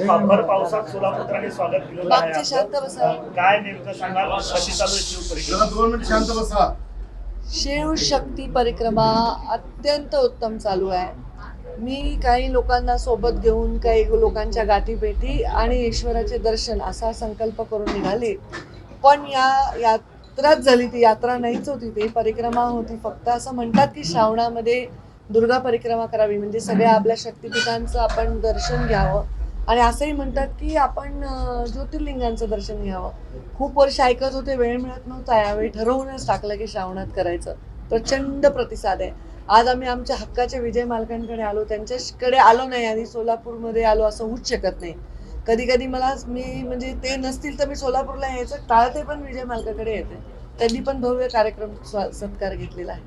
भर पावसात सोलापूरकरांनी स्वागत केलेलं शांत. बसा. काय नेमकं सांगाल? कशी चालू आहे शिवपरिक्रमा जरा दोन मिनिट शांत बसा. शिवशक्ती परिक्रमा अत्यंत उत्तम चालू आहे. मी काही लोकांना सोबत घेऊन काही लोकांच्या गाठीभेटी आणि ईश्वराचे दर्शन असा संकल्प करून निघाले. पण या यात्राच झाली ती यात्रा नाहीच होती. ती परिक्रमा होती. फक्त असं म्हणतात की श्रावणामध्ये दुर्गा परिक्रमा करावी. म्हणजे सगळ्या आपल्या शक्तिपीठांचं आपण दर्शन घ्यावं. आणि असंही म्हणतात की आपण ज्योतिर्लिंगांचं दर्शन घ्यावं. खूप वर्ष ऐकत होते वेळ मिळत नव्हता यावेळी ठरवूनच टाकलं की श्रावणात करायचं. प्रचंड प्रतिसाद आहे. आज आम्ही आमच्या हक्काच्या विजय मालकांकडे आलो त्यांच्याकडे आलो नाही आणि सोलापूरमध्ये आलो असं होऊच शकत नाही. कधी कधी मला मी म्हणजे ते नसतील तर मी सोलापूरला यायचं टाळते पण विजय मालकाकडे येते. त्यांनी पण भव्य कार्यक्रम सत्कार घेतलेला आहे.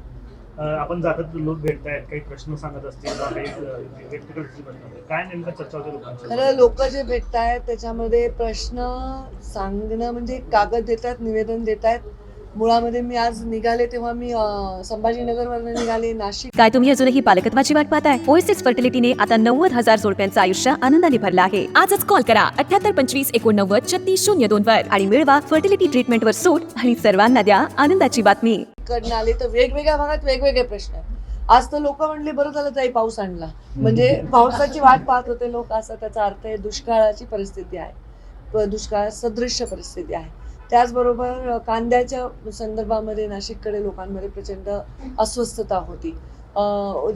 आपण जातात लोक भेटतायत काही प्रश्न सांगत असतील काही व्यक्त करत. काय नेमकं चर्चा होते लोकांची? खरं लोक जे भेटत आहेत त्याच्यामध्ये प्रश्न सांगणं म्हणजे कागद देत आहेत निवेदन देत आहेत मुळामध्ये मी आज निघाले तेव्हा मी अं, संभाजीनगरवरनं निघाले नाशिक. काय तुम्ही अजूनही पालकत्वाची वाट पाहताय? ओएसएस फर्टिलिटीने आता नव्वद हजार जोडप्यांचं आयुष्य आनंदाने भरलं आहे. आजच कॉल करा. अठ्याहत्तर पंचवीस एकोणनव्वद छत्तीस शून्य दोन वर. आणि मिळवा फर्टिलिटी ट्रीटमेंटवर सूट आणि सर्वांना द्या आनंदाची बातमी. कडनं आले तर वेगवेगळ्या भागात वेगवेगळे प्रश्न आहेत. आज तर लोक म्हणले बरं झालं ताई पाऊस आणला. म्हणजे पावसाची वाट पाहत होते लोक असा त्याचा अर्थ आहे दुष्काळाची परिस्थिती आहे. दुष्काळ सदृश्य परिस्थिती आहे. त्याचबरोबर कांद्याच्या संदर्भामध्ये नाशिककडे लोकांमध्ये प्रचंड अस्वस्थता होती.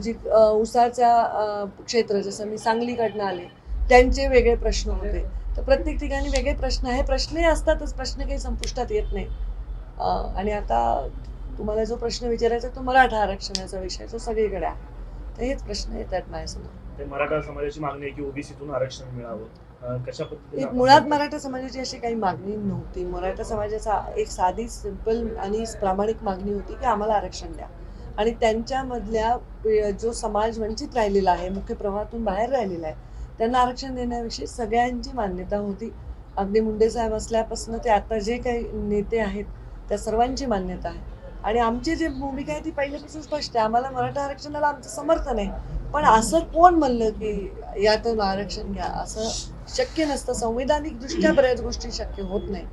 जी उसाच्या क्षेत्र जसं मी सांगलीकडनं आले त्यांचे वेगळे प्रश्न होते. तर प्रत्येक ठिकाणी वेगळे प्रश्न आहे. प्रश्नही असतातच प्रश्न काही संपुष्टात येत नाही. आणि आता तुम्हाला जो प्रश्न विचारायचा तो मराठा आरक्षणाचा विषय तो सगळीकडे आहे. तर हेच प्रश्न येतात माझ्यासमोर. ते मराठा समाजाची मागणी आहे की ओबीसीतून आरक्षण मिळावं. कशा पद्धतीने मुळात मराठा समाजाची अशी काही मागणी नव्हती. मराठा समाजाचा एक साधी सिंपल आणि प्रामाणिक मागणी होती की आम्हाला आरक्षण द्या. आणि त्यांच्यामधल्या जो समाज वंचित राहिलेला आहे मुख्य प्रवाहातून बाहेर राहिलेला आहे त्यांना आरक्षण देण्याविषयी सगळ्यांची मान्यता होती. अगदी मुंडे साहेब असल्यापासून ते आता जे काही नेते आहेत त्या सर्वांची मान्यता आहे. आणि आमची जी भूमिका आहे ती पहिल्यापासून स्पष्ट आहे. आम्हाला मराठा आरक्षणाला आमचं समर्थन आहे. पण असं कोण म्हणलं की यातून आरक्षण घ्या? असं शक्य नसतं. संविधानिक दृष्ट्या बऱ्याच गोष्टी शक्य होत नाही.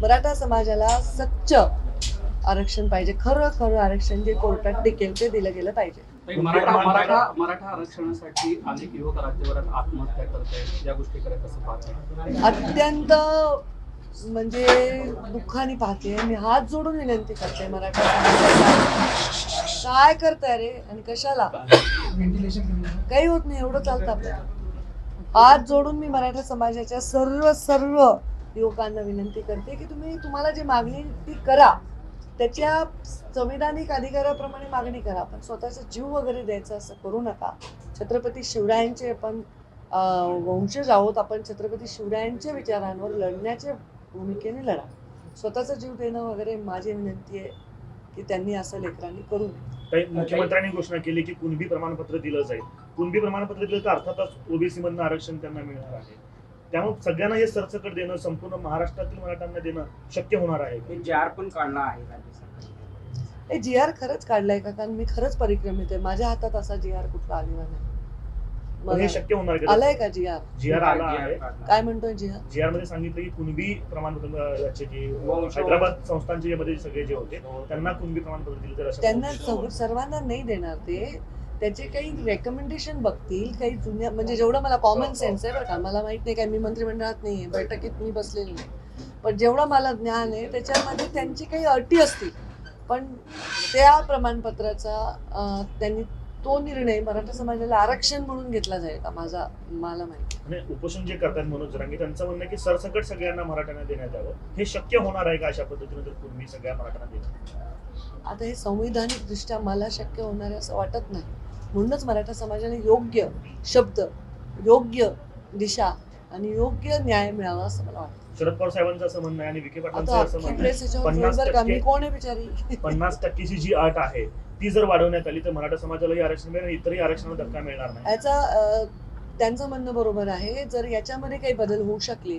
मराठा समाजाला सच्च आरक्षण पाहिजे. खरं खरं आरक्षण जे कोर्टात टिकेल ते दिलं गेलं पाहिजे. ताई, मराठा मराठा मराठा आरक्षणासाठी अनेक युवक राज्यभरात आत्महत्या करत आहेत या गोष्टीकडे कसं पाहताय? अत्यंत म्हणजे दुःखाने पाहते. मी हात जोडून विनंती करते मराठा काय करताय रे? आणि कशाला? काही होत नाही एवढं चालतं आपल्याला हात जोडून मी मराठा समाजाच्या सर्व सर्व युवकांना विनंती करते की तुम्ही तुम्हाला जी मागणी ती करा. त्याच्या संविधानिक अधिकाराप्रमाणे मागणी करा. पण स्वतःचा जीव वगैरे द्यायचा असं करू नका. छत्रपती शिवरायांचे आपण वंशज आहोत. आपण छत्रपती शिवरायांच्या विचारांवर लढण्याचे भूमिकेने लढा. स्वतःचा जीव देणं वगैरे माझी विनंती आहे की त्यांनी असं लेकरांनी करू. नये काही मुख्यमंत्र्यांनी घोषणा केली की कुणबी प्रमाणपत्र दिलं जाईल. कुणबी प्रमाणपत्र दिलं तर अर्थातच ओबीसी मधनं आरक्षण त्यांना मिळणार आहे. त्यामुळे सगळ्यांना हे सरसकट देणं संपूर्ण महाराष्ट्रातील मराठ्यांना देणं शक्य होणार आहे हे जार पण काढला आहे राज्य सरकारने. हे जी आर खरंच काढलाय का? कारण मी खरंच परिक्रमित आहे. माझ्या हातात असा जी आर कुठला आलेला नाही. पण हे शक्य होणार आहे आलाय का जी आर जी आर आला आहे. काय म्हणतोय जी आर जी आरमध्ये सांगितलं की कुणबी प्रमाणपत्र याचे जे हैदराबाद संस्थांचे मध्ये सगळे जे होते त्यांना कुणबी प्रमाणपत्र दिलं तर असं त्यांना सर्वांना नाही देणार ते. त्याचे काही रेकमेंडेशन बघतील काही जुन्या म्हणजे जेवढं मला कॉमन सेन्स आहे बरं का. मला माहीत नाही काय मी मंत्रिमंडळात नाही बैठकीत मी बसलेली नाही. पण जेवढं मला ज्ञान आहे त्याच्यामध्ये त्यांची काही अटी असतील. पण त्या प्रमाणपत्राचा त्यांनी तो निर्णय मराठा समाजाला आरक्षण म्हणून घेतला जाईल का? माझा मला माहिती उपोषण जे करतात मनोज जरांगे त्यांचं म्हणणं की सरसकट सगळ्यांना मराठ्यांना देण्यात यावं. हे शक्य होणार आहे का अशा पद्धतीने? जर कुणबी सगळ्या मराठ्यांना देण्यात आता हे संविधानिक दृष्ट्या मला शक्य होणार आहे असं वाटत नाही. म्हणूनच मराठा समाजाने योग्य शब्द योग्य दिशा आणि योग्य न्याय मिळावा असं मला वाटतं. शरद पवार साहेबांचं असं म्हणणं आहे आणि विखे पाटलांचं असं म्हणणं आहे. पन्नास टक्के- आहे टक्केची जी अट आहे ती जर वाढवण्यात आली तर मराठा समाजालाही आरक्षण मिळेल इतरही आरक्षणाला धक्का मिळणार नाही. याचा त्यांचं म्हणणं बरोबर आहे. जर याच्यामध्ये काही बदल होऊ शकले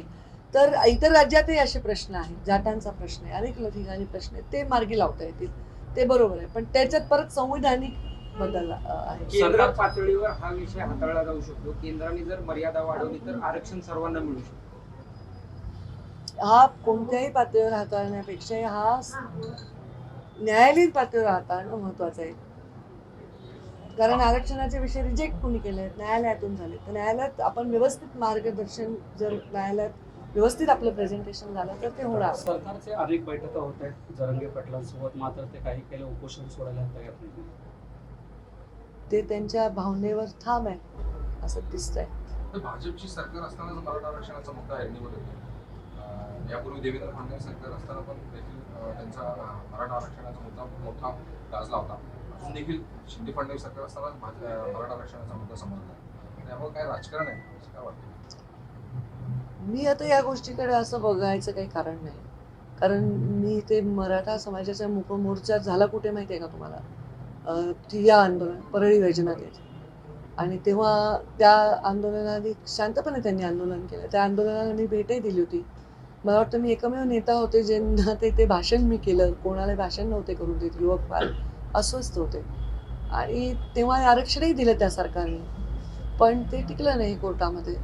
तर इतर राज्यातही असे प्रश्न आहेत जाटांचा प्रश्न आहे अनेक ठिकाणी प्रश्न आहेत. ते मार्गी लावता येतील. ते बरोबर आहे. पण त्याच्यात परत संविधानिक बदल आहे. केंद्र पातळीवर हा विषय हाताळला जाऊ शकतो. केंद्राने जर मर्यादा वाढवली तर आरक्षण सर्वांना मिळू शकतं. हा कोणत्याही पातळीवर हाताळण्यापेक्षा हा न्यायालयीन पातळीवर हाताळणं महत्वाचं आहे. कारण आरक्षणाचे विषय रिजेक्ट कोणी केले आहेत? न्यायालयातून झाले. तर न्यायालयात आपण व्यवस्थित मार्गदर्शन जर न्यायालयात व्यवस्थित आपलं प्रेझेंटेशन झालं तर ते होणार. सरकारचे अनेक बैठका होत आहेत. जरंगे पाटलांसोबत मात्र ते काही केले उपोषण सोडायला तयार नाही. ते त्यांच्या भावनेवर ठाम आहे असं दिसतंय. भाजपची सरकार असताना मराठा आरक्षणाचा मुद्दा येतो अं, यापूर्वी देवेंद्र फडणवीस सरकार असताना पण देखील त्यांचा मराठा आरक्षणाचा मुद्दा मोठा गाजला होता. अजून देखील शिंदे फडणवीस सरकार असताना मराठा आरक्षणाचा मुद्दा समजला त्यामुळे काय राजकारण आहे? असं काय वाटतं? मी आता या गोष्टीकडे असं बघायचं काही कारण नाही. कारण मी ते मराठा समाजाचा मुखमोर्चा झाला कुठे माहिती आहे का तुम्हाला? अं, ठिय्या आंदोलन परळी वैजनाथ. आणि तेव्हा त्या आंदोलनाने शांतपणे त्यांनी आंदोलन केलं. त्या आंदोलनाला मी भेटही दिली होती. मला वाटतं मी एकमेव नेता होते ज्यांना ते ते भाषण मी केलं. कोणाला भाषण नव्हते करून देत युवक फार अस्वस्थ होते. आणि तेव्हा आरक्षणही दिलं त्या सरकारने. पण ते टिकलं नाही कोर्टामध्ये.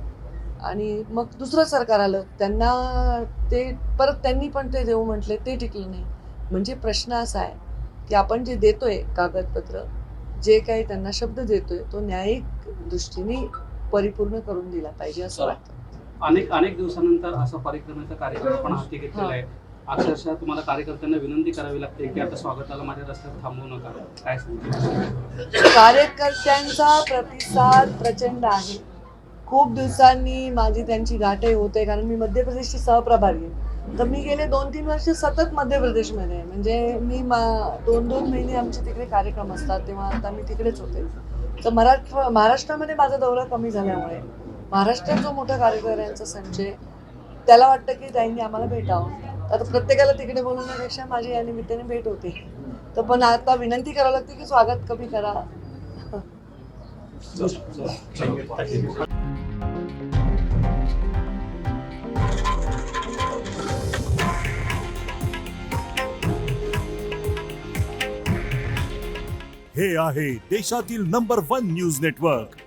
आणि मग दुसरं सरकार आलं. त्यांना ते परत त्यांनी पण ते देऊ म्हटले ते टिकलं नाही. म्हणजे प्रश्न असा आहे की आपण जे देतोय कागदपत्र जे काही त्यांना शब्द देतोय तो न्यायिक दृष्टीने परिपूर्ण करून दिला पाहिजे असं वाटतं. अनेक अनेक दिवसानंतर असा परिक्रमेचा कार्यक्रम आपण हाती घेतलेला आहे. अक्षरशः तुम्हाला कार्यकर्त्यांना विनंती करावी लागते की आता स्वागताला माझ्या रस्त्यात थांबवू नका. काय सांगते कार्यकर्त्यांचा प्रतिसाद प्रचंड आहे. खूप दिवसांनी माझी त्यांची गाठही होते कारण मी मध्य प्रदेशची सहप्रभारी आहे. तर मी गेले दोन तीन वर्ष सतत मध्य प्रदेशमध्ये आहे. म्हणजे मी मा दोन दोन महिने आमचे तिकडे कार्यक्रम असतात तेव्हा आता मी तिकडेच होते. तर मराठा महाराष्ट्रामध्ये माझा दौरा कमी झाल्यामुळे महाराष्ट्रात जो मोठा कार्यकर्त्यांचा संचय त्याला वाटतं की त्यांनी आम्हाला भेटावं. आता प्रत्येकाला तिकडे बोलवण्यापेक्षा माझी या निमित्ताने भेट होते. तर पण आता विनंती करावी लागते की स्वागत कमी करा. हे आहे देशातील नंबर वन न्यूज नेटवर्क.